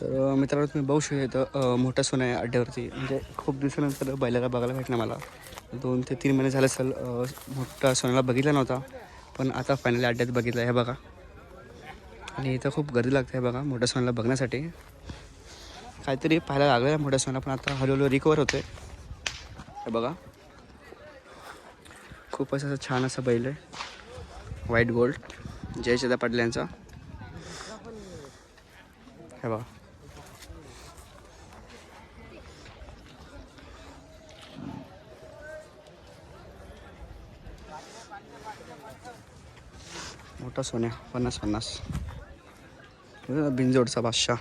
तर मित्रांनो तुम्ही बघू शकता इथं मोठा सोना आहे अड्ड्यावरती. म्हणजे खूप दिवसानंतर बैलाला बघायला भेटणार मला. दोन ते तीन महिने झाले असेल मोठा सोन्याला बघितला नव्हता. पण आता फायनली अड्ड्यात बघितला हे बघा. आणि इथं खूप गर्दी लागते आहे बघा मोठ्या सोन्याला बघण्यासाठी. काहीतरी पाहायला लागलं आहे मोठ्या सोना पण आता हळूहळू रिकवर होते हे बघा. खूपच असं छान असं बैल आहे. व्हाईट गोल्ड जयचंदा पाटील यांचा. हे बघा. मोठा सोन्या पन्नास पन्नास. हे बादशाह.